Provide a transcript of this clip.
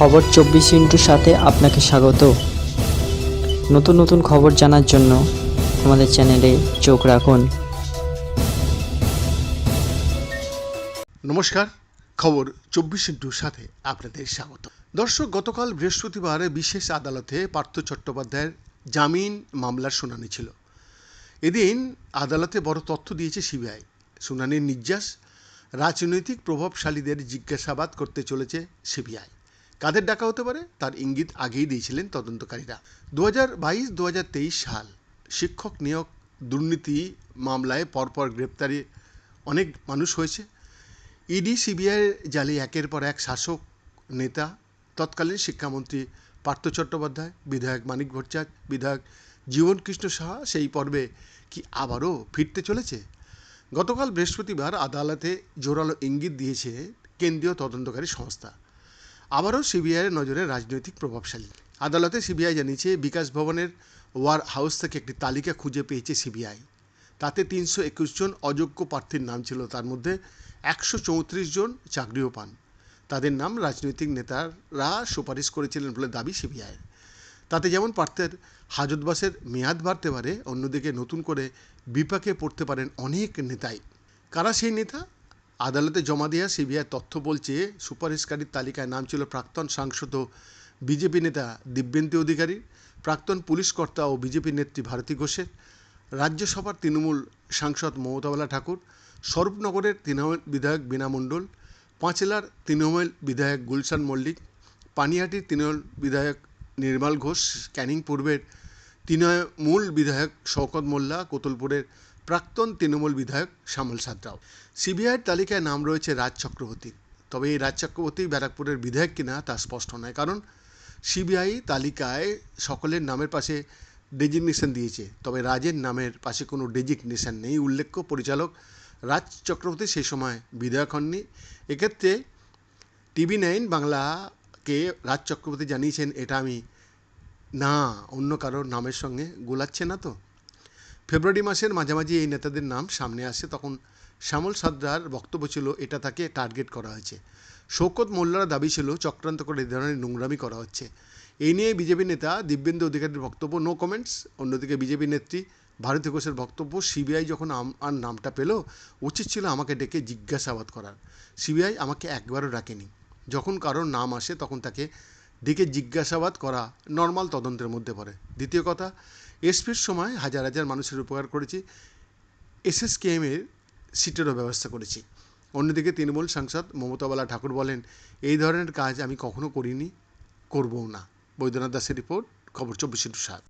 খবর চব্বিশ ইন্টুর সাথে আপনাকে স্বাগত। নতুন নতুন খবর জানার জন্য আমাদের চ্যানেলে চোখ রাখুন। নমস্কার, খবর চব্বিশ ইন্টুর সাথে আপনাদের স্বাগত। দর্শক, গতকাল বৃহস্পতিবার বিশেষ আদালতে পার্থ চট্টোপাধ্যায়ের জামিন মামলার শুনানি ছিল। এদিন আদালতে বড় তথ্য দিয়েছে সিবিআই। শুনানির নির্যাস, রাজনৈতিক প্রভাবশালীদের জিজ্ঞাসাবাদ করতে চলেছে সিবিআই। কাদের ডাকা হতে পারে? তার ইঙ্গিত আগেই দিয়েছিলেন তদন্তকারীরা। দু হাজার বাইশ তেইশ সাল শিক্ষক নিয়োগ দুর্নীতি মামলায় পরপর গ্রেপ্তারি অনেক মানুষ হয়েছে। ইডি, সিবিআই জালে একের পর এক শাসক নেতা, তৎকালীন শিক্ষামন্ত্রী পার্থ চট্টোপাধ্যায়, বিধায়ক মানিক ভট্টাচার্য, বিধায়ক জীবন কৃষ্ণ সাহা, সেই পর্বে কি আবারও ফিরতে চলেছে? গতকাল বৃহস্পতিবার আদালতে জোরালো ইঙ্গিত দিয়েছে কেন্দ্রীয় তদন্তকারী সংস্থা। আবারও সিবিআইয়ের নজরে রাজনৈতিক প্রভাবশালী। আদালতে সিবিআই জানিয়েছে, বিকাশ ভবনের ওয়ার হাউস থেকে একটি তালিকা খুঁজে পেয়েছে সিবিআই। তাতে তিনশো একুশ জন অযোগ্য প্রার্থীর নাম ছিল, তার মধ্যে একশো চৌত্রিশ জন চাকরিও পান। তাদের নাম রাজনৈতিক নেতারা সুপারিশ করেছিলেন বলে দাবি সিবিআইয়ের তাতে যেমন প্রার্থের হাজতবাসের মেয়াদ বাড়তে পারে, অন্যদিকে নতুন করে বিপাকে পড়তে পারেন অনেক নেতাই। কারা সেই নেতা? আদালতে জমা দেওয়া সিবিআই তথ্য বলছে, সুপারিশকারীর তালিকায় নাম ছিল প্রাক্তন সাংসদ ও বিজেপি নেতা দিব্যেন্দু অধিকারী, প্রাক্তন পুলিশ কর্তা ও বিজেপি নেত্রী ভারতী ঘোষের, রাজ্যসভার তৃণমূল সাংসদ মমতাবালা ঠাকুর, স্বরূপনগরের তৃণমূল বিধায়ক বীণা মণ্ডল, পাঁচেলার তৃণমূল বিধায়ক গুলশান মল্লিক, পানিহাটির তৃণমূল বিধায়ক নির্মল ঘোষ, ক্যানিং পূর্বের তৃণমূল বিধায়ক শওকত মোল্লা, কোতলপুরের প্রাক্তন তৃণমূল বিধায়ক শ্যামল সাঁতরাও। সিবিআইয়ের তালিকায় নাম রয়েছে রাজ চক্রবর্তী। তবে এই রাজ চক্রবর্তী ব্যারাকপুরের বিধায়ক কিনা তা স্পষ্ট নয়, কারণ সিবিআই তালিকায় সকলের নামের পাশে ডেজিগনেশন দিয়েছে। তবে রাজের নামের পাশে কোনো ডেজিগনেশন নেই, উল্লেখ্য পরিচালক রাজ চক্রবর্তী সেই সময় বিধায়ক হননি। এক্ষেত্রে টিভি নাইন বাংলাকে রাজ চক্রবর্তী জানিয়েছেন, এটা আমি, না, অন্য কারোর নামের সঙ্গে গোলাচ্ছে না তো? ফেব্রুয়ারি মাসের মাঝামাঝি এই নেতাদের নাম সামনে আসে, তখন শ্যামল সাদ্রার বক্তব্য ছিল, এটা তাকে টার্গেট করা হয়েছে। শৌকত মোল্লার দাবি ছিল, চক্রান্ত করে এই ধরনের নোংরামি করা হচ্ছে। এই নিয়ে বিজেপি নেতা দিব্যেন্দু অধিকারীর বক্তব্য নো কমেন্টস অন্যদিকে বিজেপি নেত্রী ভারতী ঘোষের বক্তব্য, সিবিআই যখন আমার নামটা পেল, উচিত ছিল আমাকে ডেকে জিজ্ঞাসাবাদ করার। সিবিআই আমাকে একবারও ডাকেনি। যখন কারোর নাম আসে, তখন তাকে ডেকে জিজ্ঞাসাবাদ করা নর্মাল তদন্তের মধ্যে পড়ে। দ্বিতীয় কথা, এসপির সময় হাজার হাজার মানুষের উপকার করেছি এসএসকেএমের সিটেরও ব্যবস্থা করেছি। অন্যদিকে তৃণমূল সাংসদ মমতাবালা ঠাকুর বলেন, এই ধরনের কাজ আমি কখনো করিনি, করবও না। বৈদ্যনাথ দাসের রিপোর্ট, খবর চব্বিশ সাত।